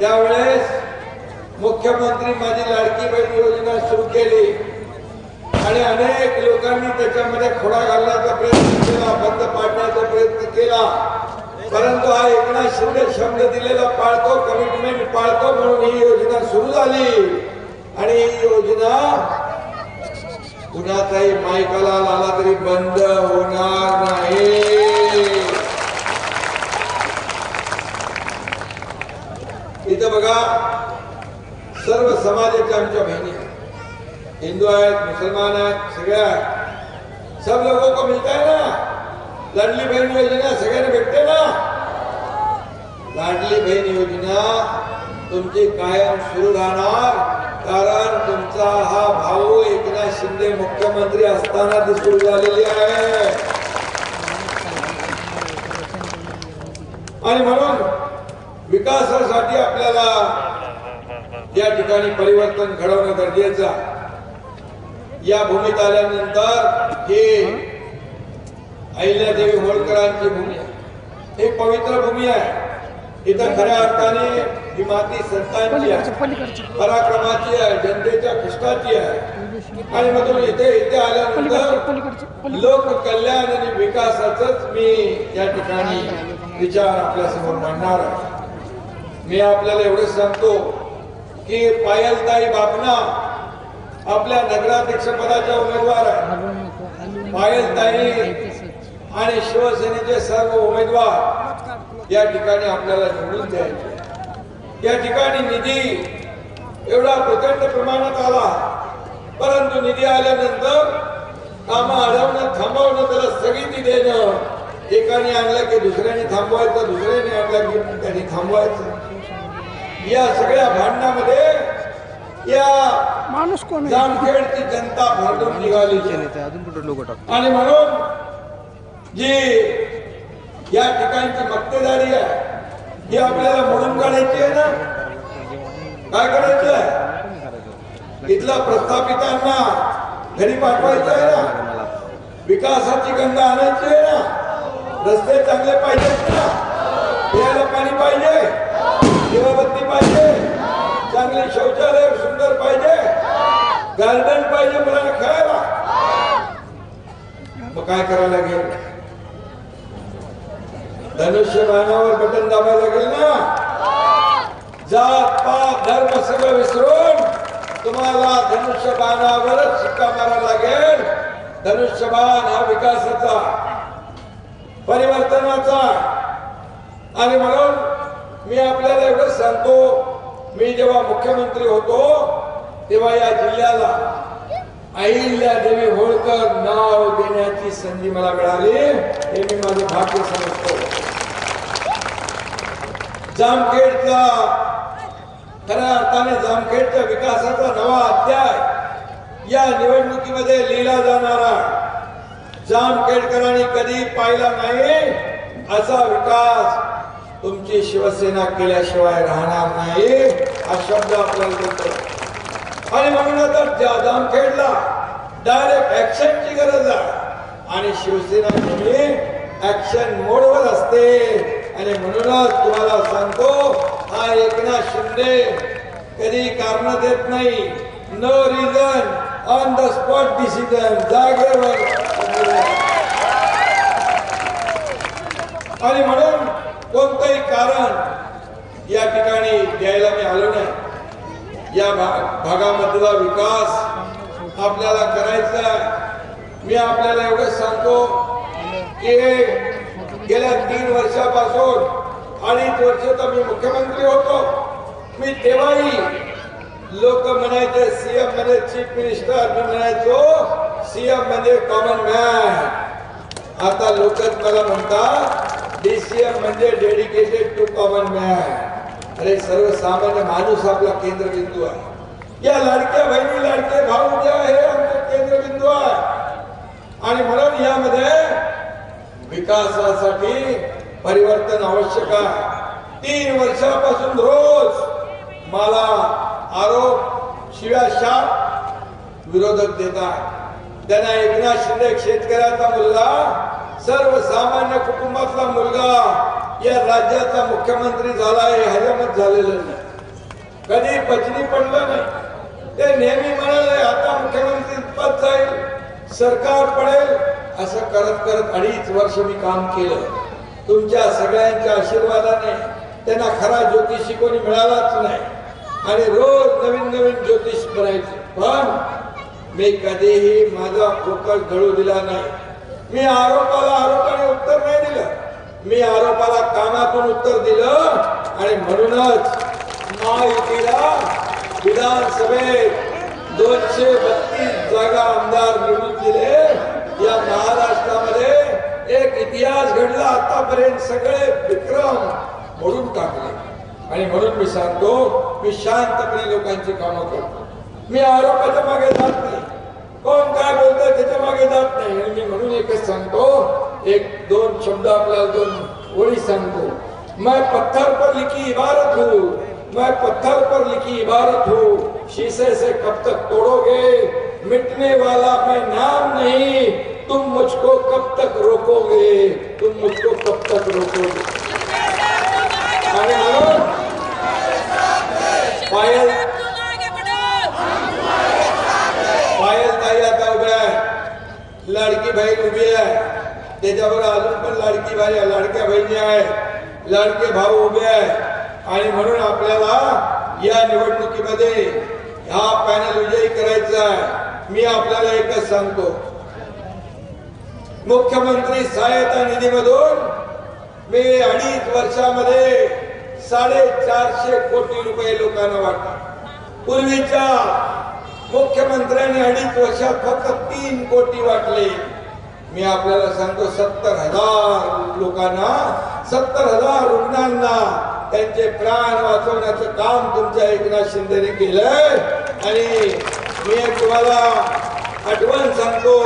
त्यावेळेस मुख्यमंत्री माझी लाडकी बहीण योजना सुरू केली. आणि अनेक लोकांनी त्याच्यामध्ये खोडा घालण्याचा प्रयत्न केला बंद पाडण्याचा प्रयत्न केला. परंतु हा एकनाथ शिंदे शब्द दिलेला पाळतो कमिटमेंट पाळतो म्हणून ही योजना सुरू झाली. आणि ही योजना कुणाचाही मायकाला आला तरी बंद होणार नाही. इथं बघा सर्व समाजाच्या आमच्या बहिणी आहेत. हिंदू आहेत मुसलमान आहेत सगळ्या आहेत. सब लोगों को ना लाडली बहीण योजना सगळ्यांना भेटते ना लाडली बहीण योजना तुमची कायम सुरू राहणार कारण तुमचा हा भाऊ एकनाथ शिंदे मुख्यमंत्री असताना ती सुरू झालेली आहे आणि म्हणून विकासासाठी आपल्याला या ठिकाणी परिवर्तन घडवणं गरजेचं आहे. या भूमीत आल्यानंतर हे अहिल्यादेवी होळकरांची भूमी आहे. हे पवित्र भूमी आहे. इथं खऱ्या अर्थाने ही माती संतांची आहे. पराक्रमाची आहे. जनतेच्या कष्टाची आहे. आणि मग इथे इथे आल्यानंतर लोक कल्याण आणि विकासाच मी या ठिकाणी विचार आपल्यासमोर मांडणार आहे. मी आपल्याला एवढंच सांगतो की पायलताई बापना आपल्या नगराध्यक्ष पदाच्या उमेदवार आहे. पायलताई आणि शिवसेनेचे सर्व उमेदवार या ठिकाणी आपल्याला निवडून द्यायचे. या ठिकाणी निधी एवढा प्रचंड प्रमाणात आला परंतु निधी आल्यानंतर कामं अडवणं थांबवणं त्याला स्थगिती देणं एकाने आणलं की दुसऱ्याने थांबवायचं दुसऱ्याने आणलं की त्यांनी थांबवायचं. या सगळ्या भांडणामध्ये या माणूस कोण आहे? जामखेडची जनता भांडून निघाली. अजून कुठे लोक आणि म्हणून जी या ठिकाणची मक्तेदारी आहे ही आपल्याला म्हणून काढायची आहे ना? काय करायचं आहे? इथल्या प्रस्थापितांना घरी पाठवायचं आहे ना? विकासाची गंगा आणायची आहे ना? रस्ते चांगले पाहिजेत ना? प्यायला पाणी पाहिजे? दिवाबत्ती पाहिजे. चांगले शौचालय सुंदर पाहिजे. गार्डन पाहिजे मुलांना खेळायला. मग काय करावं लागेल? धनुष्य बाणावर बटन दाबायला लागेल ना? जात पात धर्म सगळं विसरून तुम्हाला धनुष्य बाणावरच शिक्का मारावा लागेल. धनुष्य बाण हा विकासाचा परिवर्तनाचा. आणि म्हणून मी आपल्याला एवढंच सांगतो मी जेव्हा मुख्यमंत्री होतो तेव्हा या जिल्ह्याला अहिल्या देवी होळकर नाव देण्याची संधी मला मिळाली. हे मी माझे भाग्य समजतो. जामखेडचा खऱ्या अर्थाने जामखेडच्या विकासाचा नवा अध्याय या निवडणुकीमध्ये लिहिला जाणारा जामखेडकरांनी कधी पाहिला नाही असा विकास तुमची शिवसेना केल्याशिवाय राहणार नाही. हा शब्द आपल्याला देतो. आणि म्हणून आता जा- जामखेडला डायरेक्ट ऍक्शनची गरज आहे. आणि शिवसेना नेहमी ऍक्शन मोडवर असते. आणि म्हणूनच तुम्हाला सांगतो हा एकनाथ शिंदे कधी कारण देत नाही. No reason on the spot decision जागेवर. आणि म्हणून कोणतंही कारण या ठिकाणी द्यायला मी आलो नाही. या भाग भागामधला विकास आपल्याला करायचा आहे. मी आपल्याला एवढंच सांगतो की गेल्या तीन वर्षापासून अडीच वर्ष तर मी मुख्यमंत्री होतो. मी तेव्हाही लोक म्हणायचे सीएममध्ये चीफ मिनिस्टर मी म्हणायचो सीएम म्हणजे कॉमन मॅन आता लोकच मला म्हणतात डीसीएम म्हणजे डेडिकेटेड टू कॉमन मॅन अरे सर्वसामान्य माणूस आपला केंद्रबिंदू आहे. या लाडक्या बहिणी लाडके भाऊ जे आहे आमचे केंद्रबिंदू आहे. आणि म्हणून यामध्ये विकासासाठी परिवर्तन आवश्यक आहे. तीन वर्षापासून रोज मला आरोप शिव्या शाप विरोधक देतात त्यांना एकनाथ शिंदे शेतकऱ्याचा मुलगा सर्वसामान्य कुटुंबातला मुलगा या राज्याचा मुख्यमंत्री झाला हे हजमत झालेलं नाही. कधी पचनी पडलं नाही. ते नेहमी म्हणाले आता मुख्यमंत्री पद जाईल सरकार पडेल. असं करत करत अडीच वर्ष मी काम केलं. तुमच्या सगळ्यांच्या आशीर्वादाने त्यांना खरा ज्योतिषी कोणी मिळालाच नाही. आणि रोज नवीन नवीन ज्योतिष बनायचे. पण मी कधीही माझा फोकस गळू दिला नाही. मी आरोपाला आरोपाने उत्तर नाही दिलं. मी आरोपाला कामातून उत्तर दिलं आणि म्हणूनच महायुतीला विधानसभेत दोनशे बत्तीस जागा आमदार निवडून दिले. या महाराष्ट्रामध्ये एक इतिहास घडला. आतापर्यंत सगळे विक्रम मोडून टाकले. आणि म्हणून मी सांगतो मी शांतपणे लोकांची कामं करतो. मी आरोपाच्या मागे जात नाही. कोण काय बोलतोय त्याच्या मागे जात नाही आणि मी म्हणून एकच सांगतो एक दोन शब्द आपल्याला दोन ओळी सांगतो मैं पत्थर पर लिखी इबारत हूँ। मैं पत्थर पर लिखी इबारत हूँ। शीशे से कब तक तोड़ोगे? मिटने वाला मैं नाम नहीं। तुम मुझको कब तक रोकोगे? तुम मुझको कब तक रोकोगे? पायल लाडकी बहीण उभी आहे त्याच्यावर अजून पण लाडकी बाई लाडक्या बहिणी आहे लाडके भाऊ उभे आहे आणि म्हणून आपल्याला या निवडणुकीमध्ये हा पॅनल विजयी करायचा आहे. मी आपल्याला एकच सांगतो. मुख्यमंत्री सहायता निधीमधून मी अडीच वर्षामध्ये साडेचारशे कोटी रुपये लोकांना वाटले पूर्वीच्या मुख्यमंत्र्यांनी अडीच वर्षात फक्त तीन कोटी वाटले. मी आपल्याला सांगतो सत्तर हजार लोकांना सत्तर हजार रुग्णांना त्यांचे प्राण वाचवण्याचं काम तुमच्या एकनाथ शिंदेने केलंय. आणि मी तुम्हाला आठवण सांगतो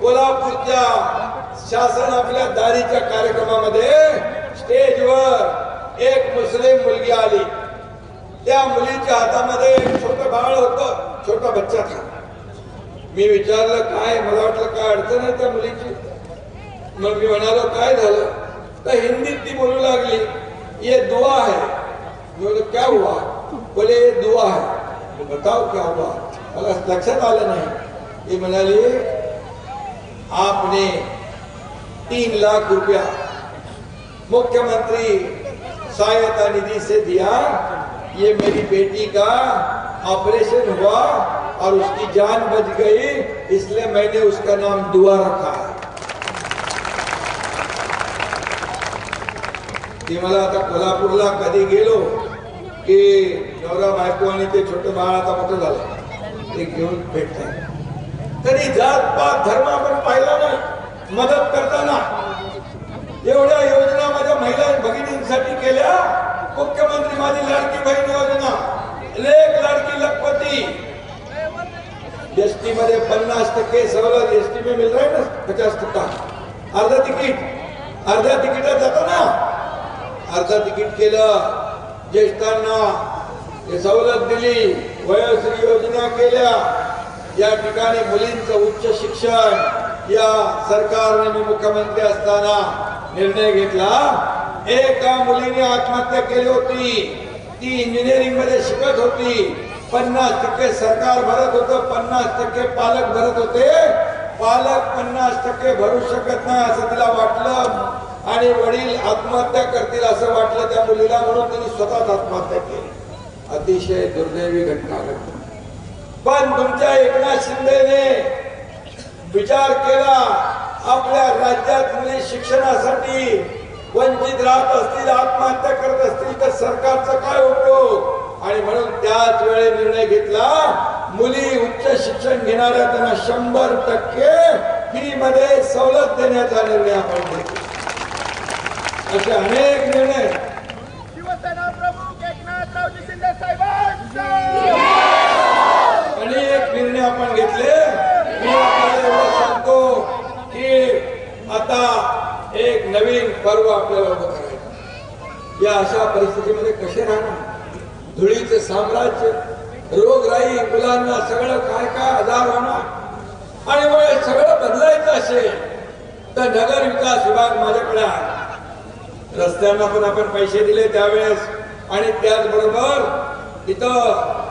कोल्हापूरच्या शासन आपल्या दारीच्या कार्यक्रमामध्ये स्टेजवर एक मुस्लिम मुलगी आली. त्या मुलीच्या हातामध्ये एक छोटं बाळ होतं छोटा बच्चा था मी काय? अडचण आहे त्या मुलीची? मग मी म्हणालो, काय ती बोलू लागली, ये दुआ है. मी बोललो क्या हुआ? बोले, ये दुआ है. बताओ क्या हुआ? मला लक्षात आलं नाही. ती म्हणाली, आपने तीन लाख रुपया मुख्यमंत्री सहायता निधि से दिया, ये मेरी बेटी का ऑपरेशन हुआ और उसकी जान बच गई इसलिए मैंने उसका नाम दुआ रखा है। मला आता कोल्हापूरला कधी गेलो की नवरा बायको आणि ते छोटं बाळ आता मोठं झालं ते घेऊन भेटतात तरी जात पात धर्म आपण पाहिला नाही मदत करताना. एवढ्या योजना माझ्या महिला भगिनींसाठी केल्या. मुख्यमंत्री माझी लाडकी बहीण योजना. लेख लाडकी लखपती. एसटी मध्ये पन्नास टक्के सवलत एसटी में मिल रहा है ना? पचास टक्का. अर्धा तिकीट. अर्ध्या तिकीटात जातो ना? अर्धा तिकीट केलं ज्येष्ठांना हे सवलत दिली वयोश्री योजना केल्या. या ठिकाणी मुलींचं उच्च शिक्षण या सरकारने मी मुख्यमंत्री असताना निर्णय घेतला. एका मुलीने आत्महत्या केली होती. ती इंजिनिअरिंगमध्ये शिकत होती. पन्नास टक्के सरकार भरत होतं पन्नास टक्के पालक भरत होते. पालक पन्नास टक्के भरू शकत नाही असं तिला वाटलं. आणि वडील आत्महत्या करतील असं वाटलं त्या मुलीला म्हणून तिने स्वतःच आत्महत्या केली. अतिशय दुर्दैवी घटना घडली. पण तुमच्या एकनाथ शिंदेने विचार केला आपल्या राज्यात मुली शिक्षणासाठी वंचित राहत असतील आत्महत्या करत असतील तर सरकारचा काय उपयोग आणि म्हणून त्याच वेळी घेतला. मुली उच्च शिक्षण घेणाऱ्या त्यांना शंभर टक्के फी मध्ये सवलत देण्याचा निर्णय आपण घेतला. असे अनेक निर्णय. शिवसेना प्रमुख एकनाथरावजी शिंदे साहेबांचा. अनेक निर्णय आपण घेतले. मी आपल्याला एवढं सांगतो की आता एक नवीन पर्व आपल्याला उभं करायचं या अशा परिस्थितीमध्ये कसे राहणार? धुळीचे साम्राज्य रोगराई मुलांना सगळं काय काय आजार होणार? आणि मग सगळं बदलायचं असेल तर नगर विकास विभाग माझ्याकडे आहे. रस्त्यांना पण आपण पैसे दिले त्यावेळेस. आणि त्याचबरोबर इथं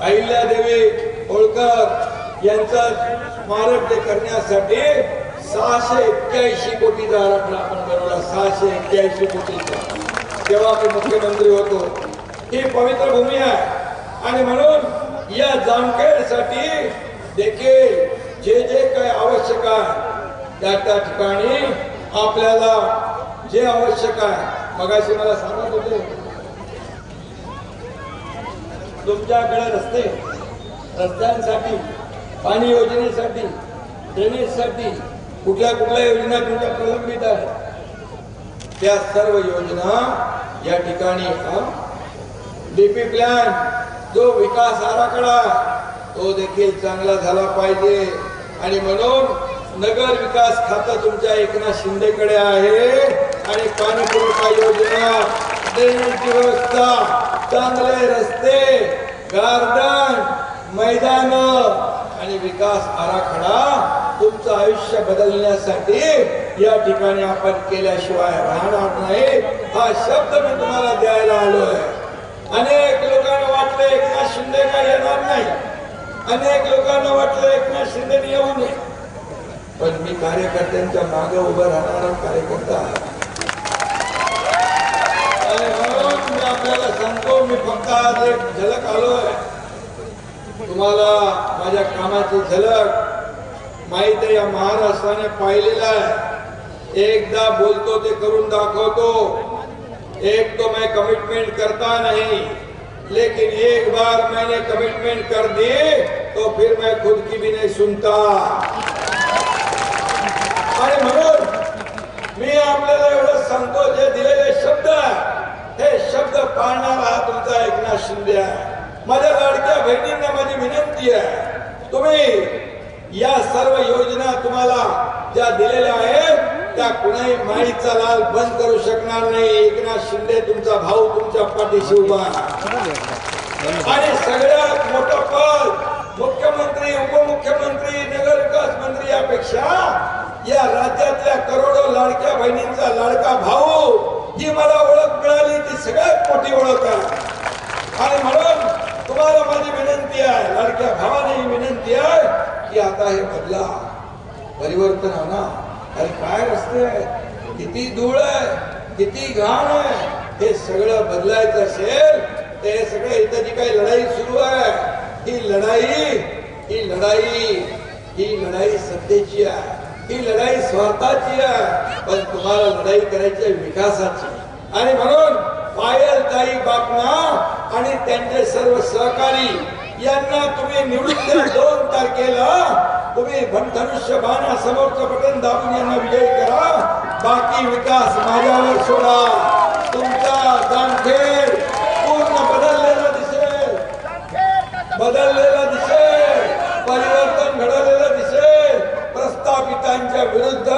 अहिल्यादेवी होळकर यांचं स्मारक ते करण्यासाठी सहाशे एक्क्याऐंशी कोटीचा आराखडा आपण बनवला सहाशे एक्क्याऐंशी कोटीचा. तेव्हा आपण मुख्यमंत्री होतो ही पवित्र भूमी आहे. आणि म्हणून या जामखेडसाठी देखील जे जे काही आवश्यक आहे त्या त्या ठिकाणी आपल्याला जे आवश्यक आहे मगाशी मला सांगत होते. तुमच्याकडे रस्ते रस्त्यांसाठी पाणी योजनेसाठी ड्रेनेजसाठी कुठल्या कुठल्या योजना तुमच्या प्रलंबित आहेत? त्या सर्व योजना या ठिकाणी डीपी प्लॅन जो विकास आराखडा तो देखील चांगला झाला पाहिजे. आणि म्हणून नगर विकास खातं तुमच्या एकनाथ शिंदेकडे आहे. आणि पाणी पुरवठा योजना ड्रेनेजची व्यवस्था चांगले रस्ते गार्डन मैदान आणि विकास आराखडा तुमचं आयुष्य बदलण्यासाठी या ठिकाणी आपण केल्याशिवाय राहणार नाही. हा शब्द मी तुम्हाला द्यायला आलोय. अनेक वाटलं एकनाथ शिंदे काय येणार नाही. अनेक लोकांना वाटलं एकनाथ शिंदे येऊ नये. पण मी कार्यकर्त्यांच्या मागे उभं राहणारा कार्यकर्ता आणि हो, मी आपल्याला सांगतो मी फक्त आज एक झलक आलोय. तुम्हाला माझ्या कामाची झलक माहीत आहे या महाराष्ट्राने पाहिलेलं आहे. एकदा बोलतो ते करून दाखवतो. एक तो मैं कमिटमेंट करता नहीं. लेकिन एक बार मैंने कमिटमेंट कर दी तो फिर मैं खुद की भी नहीं सुनता। आणि म्हणून मी आपल्याला एवढं सांगतो जे दिलेले शब्द आहे, हे शब्द पाळणारा हा तुमचा एकनाथ शिंदे आहे। माझ्या लाडक्या बहिणींना माझी विनंती आहे तुम्ही या सर्व योजना तुम्हाला ज्या दिलेल्या आहेत त्या कुणाही माळीचा लाल बंद करू शकणार नाही. एकनाथ शिंदे तुमचा भाऊ तुमच्या पाठीशी उभा आणि सगळ्यात मोठं पद मुख्यमंत्री उपमुख्यमंत्री नगर विकास मंत्री यापेक्षा या राज्यातल्या करोडो लाडक्या बहिणींचा लाडका भाऊ ही मला ओळख मिळाली. ती सगळ्यात मोठी ओळख आहे. आणि म्हणून तुम्हाला माझी विनंती आहे लाडक्या भावाने विनंती आहे की आता हे बदला. परिवर्तन आणा अरे काय रस्ते आहे? किती धूळ आहे? किती घाण आहे? हे सगळं बदलायचं असेल ते सगळं इथं जी काही लढाई सुरू आहे ही लढाई ही लढाई ही लढाई सत्तेची आहे. ही लढाई स्वार्थाची आहे पण तुम्हाला लढाई करायची विकासाची. आणि म्हणून पायल ताई बापना आणि त्यांचे सर्व सहकारी यांना तुम्ही निवडून दोन तारखेला. तुम्ही धनुष्य बाणा समोरचं बटन दाबून यांना विजयी करा. बाकी विकास माझ्यावर सोडा. तुमचा जामखेड पूर्ण बदललेला दिसेल. बदललेला दिसेल. परिवर्तन घडवलेलं दिसेल. प्रस्थापितांच्या विरुद्ध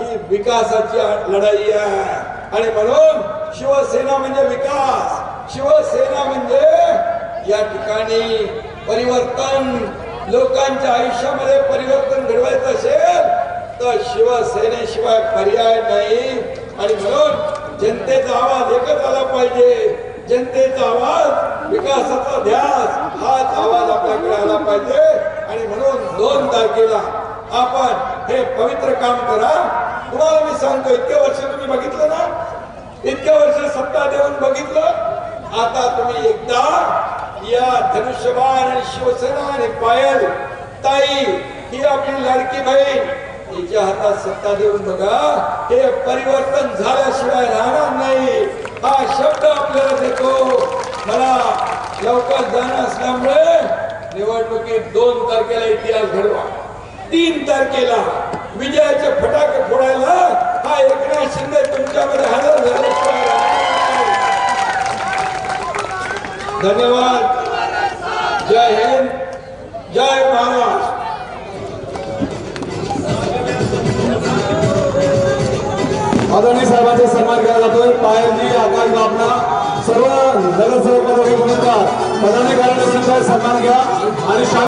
ही विकासाची लढाई आहे. आणि म्हणून शिवसेना म्हणजे विकास. शिवसेना म्हणजे या ठिकाणी परिवर्तन. लोकांच्या आयुष्यामध्ये परिवर्तन घडवायचं असेल तर शिवसेनेशिवाय पर्याय नाही. आणि म्हणून जनतेचा आवाज एकच आला पाहिजे. जनतेचा आवाज विकासाचा ध्यास हाच आवाज आपल्याकडे आला पाहिजे. आणि म्हणून दोन तारखेला आपण हे पवित्र काम करा. तुम्हाला मी सांगतो इतके वर्ष तुम्ही बघितलं ना? इतक्या वर्ष सत्ता देऊन बघितलं? आता तुम्ही एकदा या धनुष्यबाण आणि शिवसेना आणि पायल ताई ही आपली लाडकी बहीण. तिच्या हातात सत्ता देऊन बघा हे परिवर्तन झाल्याशिवाय राहणार नाही. हा शब्द आपल्याला देतो. मला लवकर जाणं असल्यामुळे निवडणुकीत दोन तारखेला इतिहास घडवा. तीन तारखेला विजयाचे फटाके फोडायला हा एकनाथ शिंदे तुमच्यामध्ये हजर झाला राहणार नाही. धन्यवाद। जय हिंद जय महाराष्ट्र आदरणीय साहेबांचा सन्मान केला जातोय. पायलजी आकाश बापना सर्व नगरसेवक पदाधिकारी पदाधिकाऱ्यांचा सन्मान घ्या आणि